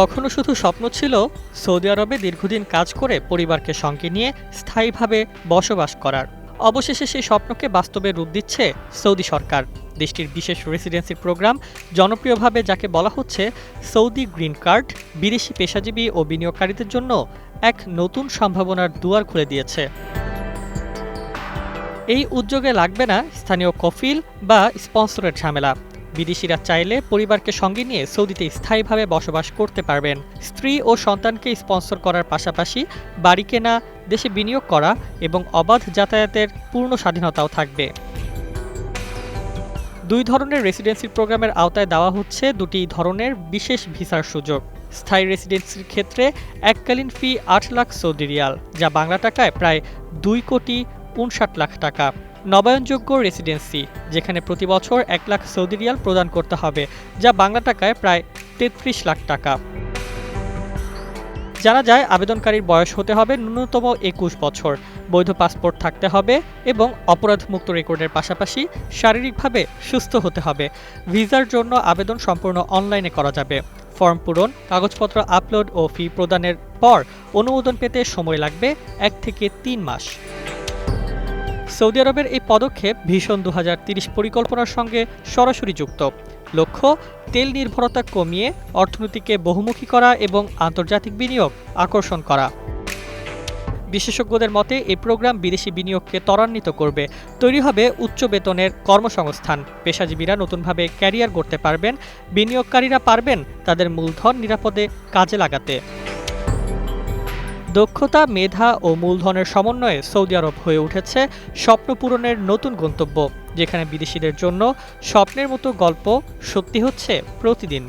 কখনো শুধু স্বপ্ন ছিল সৌদি আরবে দীর্ঘদিন কাজ করে পরিবারকে সঙ্গে নিয়ে স্থায়ীভাবে বসবাস করার। অবশেষে সেই স্বপ্নকে বাস্তবে রূপ দিচ্ছে সৌদি সরকার। দেশটির বিশেষ রেসিডেন্সি প্রোগ্রাম জনপ্রিয়ভাবে যাকে বলা হচ্ছে সৌদি গ্রিন কার্ড, বিদেশি পেশাজীবী ও বিনিয়োগকারীদের জন্য এক নতুন সম্ভাবনার দুয়ার খুলে দিয়েছে। এই উদ্যোগে লাগবে না স্থানীয় কফিল বা স্পন্সরের ঝামেলা। বিদেশিরা চাইলে পরিবারকে সঙ্গে নিয়ে সৌদিতে স্থায়ীভাবে বসবাস করতে পারবেন। স্ত্রী ও সন্তানকে স্পন্সর করার পাশাপাশি বাড়ি কেনা, দেশে বিনিয়োগ করা এবং অবাধ যাতায়াতের পূর্ণ স্বাধীনতাও থাকবে। দুই ধরনের রেসিডেন্সি প্রোগ্রামের আওতায় দেওয়া হচ্ছে দুটি ধরনের বিশেষ ভিসার সুযোগ। স্থায়ী রেসিডেন্সির ক্ষেত্রে এককালীন ফি আট লাখ সৌদি রিয়াল, যা বাংলা টাকায় প্রায় দুই কোটি উনষাট লাখ টাকা। নবায়নযোগ্য রেসিডেন্সি যেখানে প্রতি বছর এক লাখ সৌদি রিয়াল প্রদান করতে হবে, যা বাংলা টাকায় প্রায় তেত্রিশ লাখ টাকা। জানা যায়, আবেদনকারীর বয়স হতে হবে ন্যূনতম একুশ বছর, বৈধ পাসপোর্ট থাকতে হবে এবং অপরাধমুক্ত রেকর্ডের পাশাপাশি শারীরিকভাবে সুস্থ হতে হবে। ভিসার জন্য আবেদন সম্পূর্ণ অনলাইনে করা যাবে। ফর্ম পূরণ, কাগজপত্র আপলোড ও ফি প্রদানের পর অনুমোদন পেতে সময় লাগবে এক থেকে তিন মাস। সৌদি আরবের এই পদক্ষেপ ভীষণ দু পরিকল্পনার সঙ্গে সরাসরি যুক্ত। লক্ষ্য, তেল নির্ভরতা কমিয়ে অর্থনীতিকে বহুমুখী করা এবং আন্তর্জাতিক বিনিয়োগ আকর্ষণ করা। বিশেষজ্ঞদের মতে, এই প্রোগ্রাম বিদেশি বিনিয়োগকে ত্বরান্বিত করবে। তৈরি হবে উচ্চ বেতনের কর্মসংস্থান। পেশাজীবীরা নতুনভাবে ক্যারিয়ার গড়তে পারবেন, বিনিয়োগকারীরা পারবেন তাদের মূলধন নিরাপদে কাজে লাগাতে। দক্ষতা, মেধা ও মূলধনের সমন্বয়ে সৌদি আরব হয়ে উঠেছে স্বপ্নপূরণের নতুন গন্তব্য, যেখানে বিদেশিদের জন্য স্বপ্নের মতো গল্প সত্যি হচ্ছে প্রতিদিন।